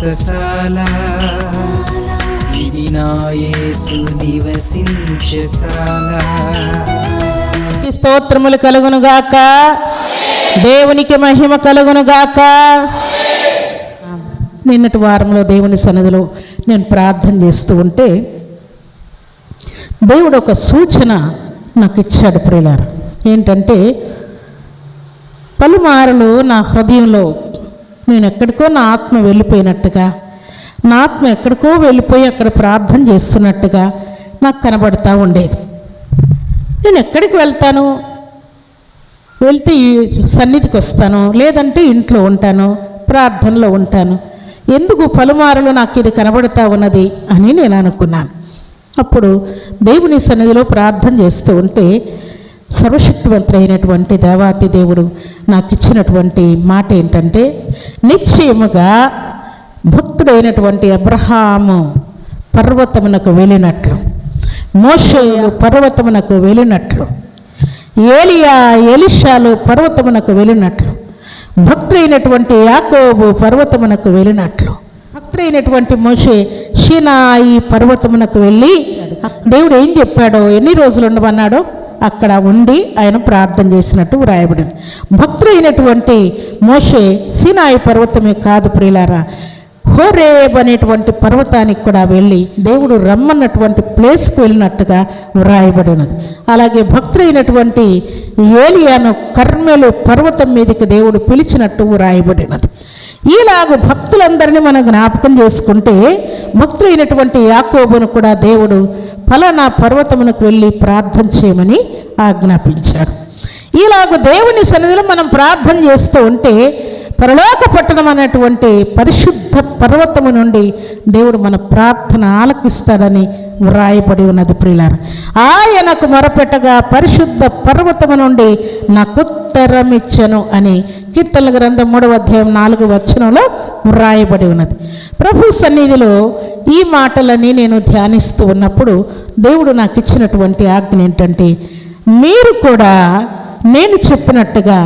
వ్రతశాల ఇది నివసించశాల స్తోత్రములు కలుగును గాక. దేవునికి మహిమ కలుగును గాక. నిన్నటి వారంలో దేవుని సన్నదిలో నేను ప్రార్థన చేస్తూ ఉంటే దేవుడు ఒక సూచన నాకు ఇచ్చాడు ప్రియులారు. ఏంటంటే పలుమారులు నా హృదయంలో నేను ఎక్కడికో నా ఆత్మ వెళ్ళిపోయినట్టుగా నా ఆత్మ ఎక్కడికో వెళ్ళిపోయి అక్కడ ప్రార్థన చేస్తున్నట్టుగా నాకు కనబడతా ఉండేది. నేను ఎక్కడికి వెళ్తాను? వెళ్తే ఈ సన్నిధికి వస్తాను లేదంటే ఇంట్లో ఉంటాను ప్రార్థనలో ఉంటాను. ఎందుకు పలుమారులు నాకు ఇది కనబడతా ఉన్నది అని నేను అనుకున్నాను. అప్పుడు దేవుని సన్నిధిలో ప్రార్థన చేస్తూ ఉంటే సర్వశక్తివంతుడైనటువంటి దేవాతి దేవుడు నాకు ఇచ్చినటువంటి మాట ఏంటంటే నిశ్చయముగా భక్తుడైనటువంటి అబ్రహాము పర్వతమునకు వెళ్ళినట్లు మోషేయు పర్వతమునకు వెళ్ళినట్లు ఏలియా ఎలిషాలు పర్వతమునకు వెళ్ళినట్లు భక్తులైనటువంటి యాకోబు పర్వతమునకు వెళ్ళినట్లు భక్తులైనటువంటి మోషే షీనాయి పర్వతమునకు వెళ్ళి దేవుడు ఏం చెప్పాడో ఎన్ని రోజులు ఉండమన్నాడో? అక్కడ ఉండి ఆయన ప్రార్థన చేసినట్టు వ్రాయబడింది. అయినటువంటి మోషే సీనాయి పర్వతమే కాదు ప్రియులారా. హోరేబ్ అనేటువంటి పర్వతానికి కూడా వెళ్ళి దేవుడు రమ్మన్నటువంటి ప్లేస్కి వెళ్ళినట్టుగా వ్రాయబడినది. అలాగే భక్తులైనటువంటి ఏలియాను కర్మేలు పర్వతం మీదకి దేవుడు పిలిచినట్టు వ్రాయబడినది. ఈలాగు భక్తులందరినీ మనం జ్ఞాపకం చేసుకుంటే భక్తులైనటువంటి యాకోబును కూడా దేవుడు ఫలానా పర్వతమునకు వెళ్ళి ప్రార్థన చేయమని ఆజ్ఞాపించాడు. ఇలాగ దేవుని సన్నిధిలో మనం ప్రార్థన చేస్తూ ఉంటే పరలోక పట్టణం అనేటువంటి పరిశుద్ధ పర్వతము నుండి దేవుడు మన ప్రార్థన ఆలకిస్తాడని వ్రాయబడి ఉన్నది ప్రియులార. ఆయనకు మొరపెట్టగా పరిశుద్ధ పర్వతము నుండి నాకు ఉత్తరమిచ్చను అని కీర్తన గ్రంథం మూడవ అధ్యాయం నాలుగు వచనంలో వ్రాయబడి ఉన్నది. ప్రభు సన్నిధిలో ఈ మాటలని నేను ధ్యానిస్తూ ఉన్నప్పుడు దేవుడు నాకు ఇచ్చినటువంటి ఆజ్ఞ ఏంటంటే మీరు కూడా నేను చెప్పినట్టుగా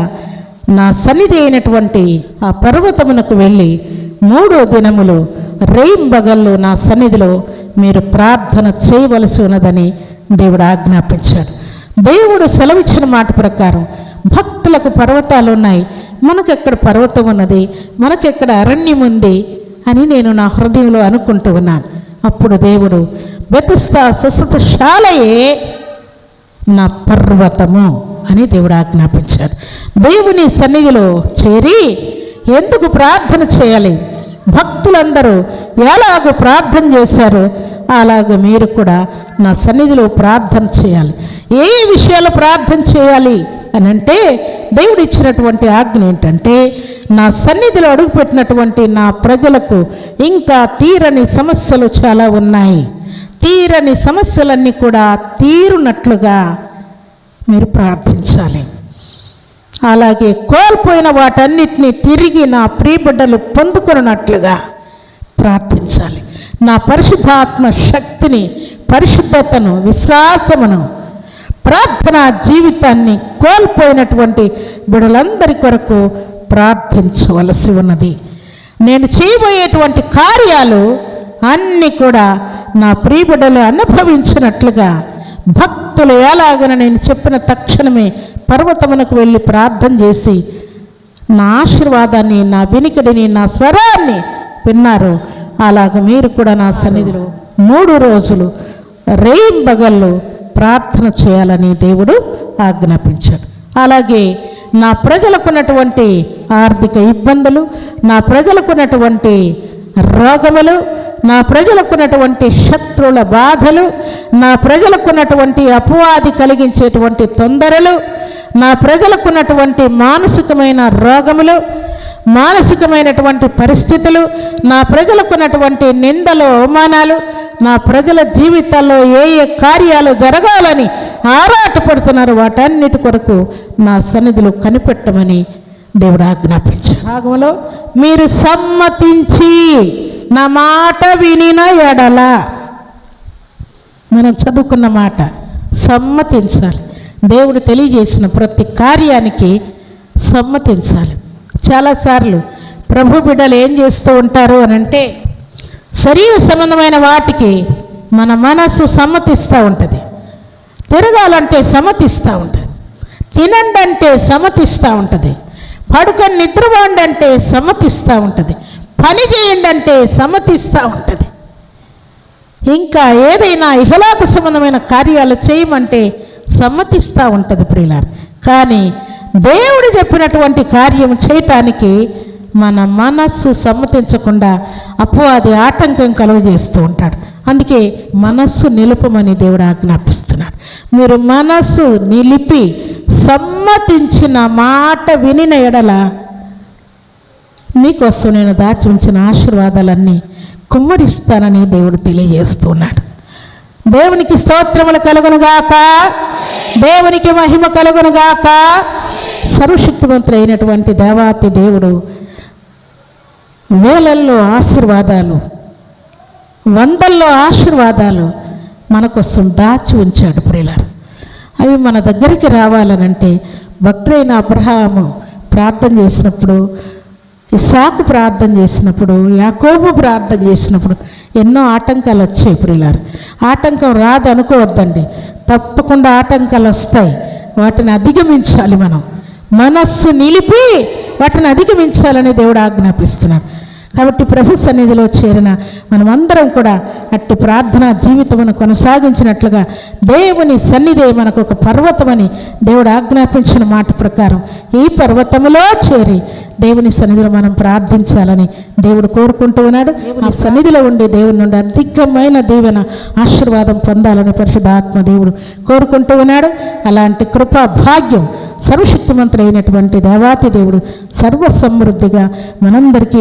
నా సన్నిధి అయినటువంటి ఆ పర్వతమునకు వెళ్ళి మూడో దినములు రేయింబగల్లో నా సన్నిధిలో మీరు ప్రార్థన చేయవలసి ఉన్నదని దేవుడు ఆజ్ఞాపించాడు. దేవుడు సెలవిచ్చిన మాట ప్రకారం భక్తులకు పర్వతాలు ఉన్నాయి. మనకెక్కడ పర్వతం ఉన్నది? మనకెక్కడ అరణ్యం ఉంది? అని నేను నా హృదయంలో అనుకుంటూ ఉన్నాను. అప్పుడు దేవుడు బెతస్తా స్వస్థతశాలయే నా పర్వతము. అని దేవుడు ఆజ్ఞాపించాడు. దేవుని సన్నిధిలో చేరి ఎందుకు ప్రార్థన చేయాలి? భక్తులందరూ ఎలాగో ప్రార్థన చేశారు? అలాగ మీరు కూడా నా సన్నిధిలో ప్రార్థన చేయాలి. ఏ విషయాలు ప్రార్థన చేయాలి అని అంటే దేవుడు ఇచ్చినటువంటి ఆజ్ఞ ఏంటంటే నా సన్నిధిలో అడుగుపెట్టినటువంటి నా ప్రజలకు ఇంకా తీరని సమస్యలు చాలా ఉన్నాయి. తీరని సమస్యలన్నీ కూడా తీరునట్లుగా మీరు ప్రార్థించాలి. అలాగే కోల్పోయిన వాటన్నిటినీ తిరిగి నా ప్రియబిడ్డలు పొందుకున్నట్లుగా ప్రార్థించాలి. నా పరిశుద్ధాత్మ శక్తిని పరిశుద్ధతను విశ్వాసమును ప్రార్థన జీవితాన్ని కోల్పోయినటువంటి బిడలందరి కొరకు ప్రార్థించవలసి ఉన్నది. నేను చేయబోయేటువంటి కార్యాలు అన్నీ కూడా నా ప్రియబిడ్డలు అనుభవించినట్లుగా భక్తులు ఎలాగన నేను చెప్పిన తక్షణమే పర్వతమునకు వెళ్ళి ప్రార్థన చేసి నా ఆశీర్వాదాన్ని నా వినికిడిని నా స్వరాన్ని విన్నారు. అలాగ మీరు కూడా నా సన్నిధిలో మూడు రోజులు రేయింబగళ్ళు ప్రార్థన చేయాలని దేవుడు ఆజ్ఞాపించాడు. అలాగే నా ప్రజలకున్నటువంటి ఆర్థిక ఇబ్బందులు నా ప్రజలకున్నటువంటి రోగములు నా ప్రజలకున్నటువంటి శత్రువుల బాధలు నా ప్రజలకున్నటువంటి అపవాది కలిగించేటువంటి తొందరలు నా ప్రజలకున్నటువంటి మానసికమైన రోగములు మానసికమైనటువంటి పరిస్థితులు నా ప్రజలకున్నటువంటి నిందలు అవమానాలు నా ప్రజల జీవితాల్లో ఏ ఏ కార్యాలు జరగాలని ఆరాటపడుతున్నారు వాటన్నిటి కొరకు నా సన్నిధిలో కనిపెట్టమని దేవుడు ఆజ్ఞాపించారు భాగంలో మీరు సమ్మతించి నా మాట వినిన ఎడల. మనం చదువుకున్న మాట సమ్మతించాలి. దేవుడు తెలియజేసిన ప్రతి కార్యానికి సమ్మతించాలి. చాలాసార్లు ప్రభు బిడ్డలు ఏం చేస్తూ ఉంటారు అని అంటే శరీర సంబంధమైన వాటికి మన మనస్సు సమ్మతిస్తూ ఉంటుంది. తిరగాలంటే సమ్మతిస్తూ ఉంటుంది. తినండి అంటే సమ్మతిస్తూ ఉంటుంది. పడుకొని నిద్రపోండి అంటే సమ్మతిస్తూ ఉంటుంది. పని చేయండి అంటే సమ్మతిస్తూ ఉంటుంది. ఇంకా ఏదైనా ఇహలోక సంబంధమైన కార్యాలు చేయమంటే సమ్మతిస్తూ ఉంటుంది ప్రియులారు. కానీ దేవుడు చెప్పినటువంటి కార్యం చేయటానికి మన మనస్సు సమ్మతించకుండా అపవాది ఆటంకం కలుగజేస్తూ ఉంటాడు. అందుకే మనస్సు నిలుపమని దేవుడు ఆజ్ఞాపిస్తున్నాడు. మీరు మనస్సు నిలిపి సమ్మతించిన మాట వినిన ఎడల మీకోసం నేను దాచి ఉంచిన ఆశీర్వాదాలన్నీ కుమ్మరిస్తానని దేవుడు తెలియజేస్తున్నాడు. దేవునికి స్తోత్రములు కలుగునుగాక. దేవునికి మహిమ కలుగునుగాక. సర్వశక్తివంతుడైనటువంటి దేవాతి దేవుడు వేలల్లో ఆశీర్వాదాలు వందల్లో ఆశీర్వాదాలు మన కోసం దాచి ఉంచాడు ప్రియులారు. అవి మన దగ్గరికి రావాలనంటే భక్తుడైన అబ్రహాము ప్రార్థన చేసినప్పుడు ఇసాకు ప్రార్థన చేసినప్పుడు యాకోబు ప్రార్థన చేసినప్పుడు ఎన్నో ఆటంకాలు వచ్చాయి ప్రిలారు ఆటంకం రాదు అనుకోవద్దండి. తప్పకుండా ఆటంకాలు వస్తాయి. వాటిని అధిగమించాలి మనం. మనస్సు నిలిపి వాటిని అధిగమించాలని దేవుడు ఆజ్ఞాపిస్తున్నాడు. కాబట్టి ప్రభు సన్నిధిలో చేరిన మనమందరం కూడా అట్టి ప్రార్థనా జీవితమును కొనసాగించినట్లుగా దేవుని సన్నిధే మనకు ఒక పర్వతమని దేవుడు ఆజ్ఞాపించిన మాట ప్రకారం ఈ పర్వతములో చేరి దేవుని సన్నిధిలో మనం ప్రార్థించాలని దేవుడు కోరుకుంటూ ఉన్నాడు. ఆ సన్నిధిలో ఉండి దేవుని నుండి అధికమైన దీవెన ఆశీర్వాదం పొందాలని పరిశుద్ధాత్మ దేవుడు కోరుకుంటూ ఉన్నాడు. అలాంటి కృపా భాగ్యం సర్వశక్తిమంతుడైనటువంటి దేవాతి దేవుడు సర్వ సమృద్ధిగా మనందరికీ